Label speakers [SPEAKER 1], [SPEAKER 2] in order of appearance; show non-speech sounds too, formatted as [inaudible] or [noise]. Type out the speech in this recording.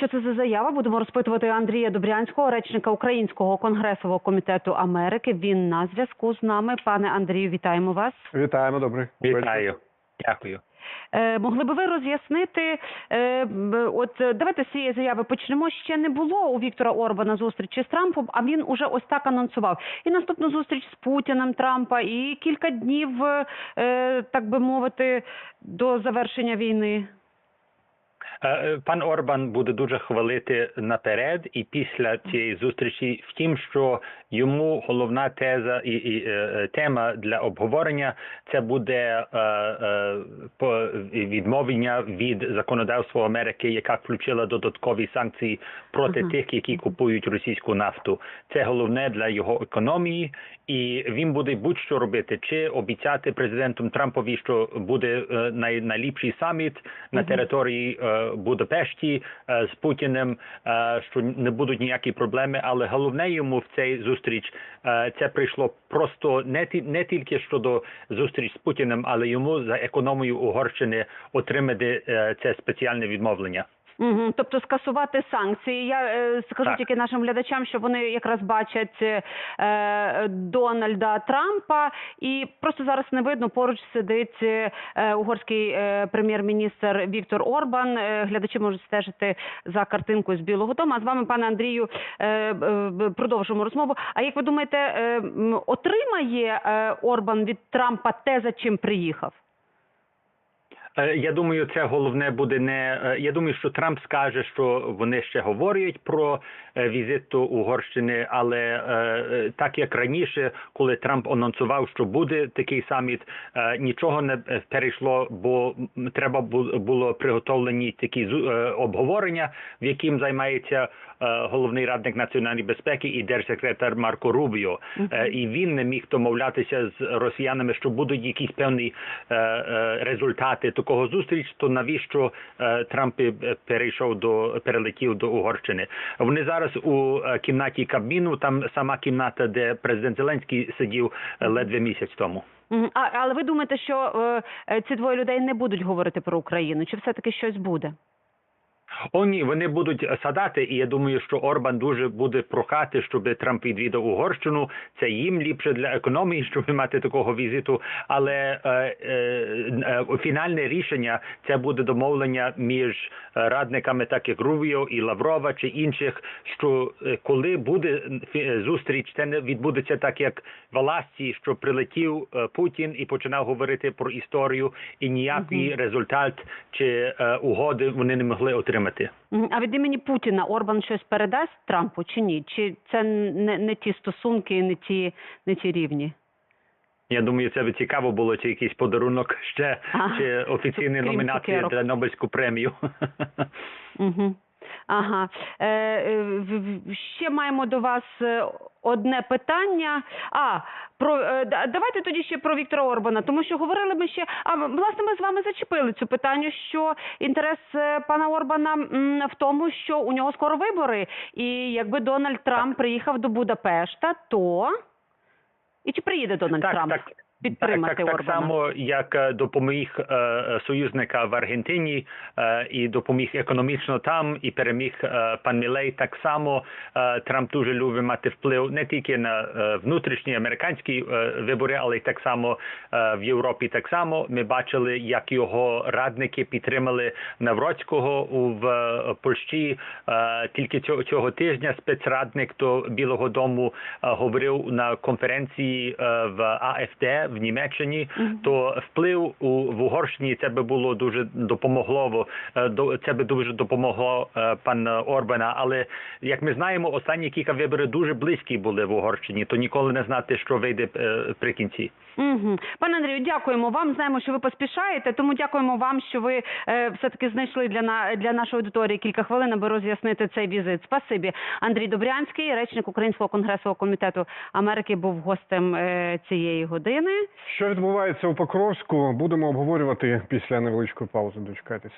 [SPEAKER 1] Що це за заява? Будемо розпитувати Андрія Добрянського, речника Українського конгресового комітету Америки. Він на зв'язку з нами. Пане Андрію, вітаємо вас.
[SPEAKER 2] Вітаємо, добрий.
[SPEAKER 3] Вітаю. Дякую.
[SPEAKER 1] Е, могли би ви роз'яснити? Е, от е, давайте з цієї заяви почнемо. Ще не було у Віктора Орбана зустрічі з Трампом, а він уже ось так анонсував. І наступну зустріч з Путіним Трампа, і кілька днів, е, так би мовити, до завершення війни.
[SPEAKER 3] Е, е, Пан Орбан буде дуже хвалити наперед і після цієї зустрічі в тім, що йому головна теза і, і е, тема для обговорення це буде е, е, по відмовлення від законодавства Америки, яка включила додаткові санкції проти
[SPEAKER 1] Ага.
[SPEAKER 3] тих, які купують російську нафту. Це головне для його економії, і він буде будь-що робити, чи обіцяти президентом Трампові, що буде е, най, найліпший саміт на території е, Будапешті е, з Путіним, що не будуть ніякі проблеми. Але головне йому в цей зустріч це прийшло просто не не тільки щодо зустріч з Путіним, але йому за економію Угорщини отримати це спеціальне відмовлення.
[SPEAKER 1] Угу. Тобто скасувати санкції. Я е, скажу
[SPEAKER 3] Так.
[SPEAKER 1] тільки нашим глядачам, що вони якраз бачать е, Дональда Трампа, і просто зараз не видно. Поруч сидить е, угорський е, прем'єр-міністр Віктор Орбан. Е, глядачі можуть стежити за картинкою з Білого Дому. А з вами, пане Андрію, е, е, продовжимо розмову. А як ви думаєте, е, отримає е, Орбан від Трампа те, за чим приїхав?
[SPEAKER 3] Е, Я думаю, це головне буде не е, я думаю, що Трамп скаже, що вони ще говорять про е, візит до Угорщини, але так як раніше, коли Трамп анонсував, що буде такий саміт, нічого не перейшло, бо треба було приготовлені такі обговорення, в яким займається головний радник національної безпеки і держсекретар Марко Рубіо. І він не міг домовлятися з росіянами, що будуть якісь певні результати такого зустріч. То навіщо е, Трамп е, перейшов до перелетів до Угорщини? Вони зараз у е, кімнаті Кабміну. Там сама кімната, де президент Зеленський сидів ледве місяць тому.
[SPEAKER 1] А, але ви думаєте, що ці двоє людей не будуть говорити про Україну? Чи все-таки щось буде?
[SPEAKER 3] О, ні, вони будуть садати, і я думаю, що Орбан дуже буде прохати, щоб Трамп відвідав Угорщину. Це їм ліпше для економії, щоб мати такого візиту. Але е, е, е, фінальне рішення це буде домовлення між радниками, так як Рубіо і Лаврова чи інших. Що е, коли буде зустріч, це не відбудеться так, як в Аласці, що прилетів е, Путін і починав говорити про історію, і ніякий результат чи е, угоди вони не могли отримати.
[SPEAKER 1] Мгм. А від імені Путіна Орбан щось передасть Трампу чи ні? Чи це не, не ті стосунки, не ті, не ті рівні?
[SPEAKER 3] Я думаю, це би цікаво було, чи якийсь подарунок ще,
[SPEAKER 1] а,
[SPEAKER 3] чи [laughs] офіційні
[SPEAKER 1] номінації
[SPEAKER 3] для Нобелівську премію. [laughs]
[SPEAKER 1] Угу. Ага. Е, е, ще маємо до вас е, одне питання. А, про е, давайте тоді ще про Віктора Орбана, тому що говорили ми ще. А власне, ми з вами зачепили цю питання, що інтерес пана Орбана в тому, що у нього скоро вибори, і якби Дональд Трамп приїхав до Будапешта, то і чи приїде Дональд
[SPEAKER 3] Так,
[SPEAKER 1] Трамп
[SPEAKER 3] так.
[SPEAKER 1] Підтримати
[SPEAKER 3] так, так,
[SPEAKER 1] Орбана?
[SPEAKER 3] так само, як е, допоміг е, е, союзника в Аргентині е, і допоміг економічно там, і переміг е, пан Мілей. Так само е, Трамп дуже любить мати вплив не тільки на е, внутрішні американські е, вибори, але й так само е, в Європі. Так само ми бачили, як його радники підтримали Навроцького у в Польщі. Е, Тільки цього, цього тижня спецрадник до Білого Дому е, говорив на конференції е, в АФД в Німеччині, то вплив у в Угорщині це би було дуже допомогло. е, до- Це би дуже допомогло е, пан Орбана. Але як ми знаємо, останні кілька виборів дуже близькі були в Угорщині, то ніколи не знати, що вийде е, при кінці.
[SPEAKER 1] Угу. Пане Андрію, дякуємо вам. Знаємо, що ви поспішаєте, тому дякуємо вам, що ви е, все-таки знайшли для на для нашої аудиторії кілька хвилин, аби роз'яснити цей візит. Спасибі. Андрій Добрянський, речник Українського конгресового комітету Америки, був гостем е, цієї години.
[SPEAKER 2] Що відбувається у Покровську, будемо обговорювати після невеличкої паузи. Дочекайтеся.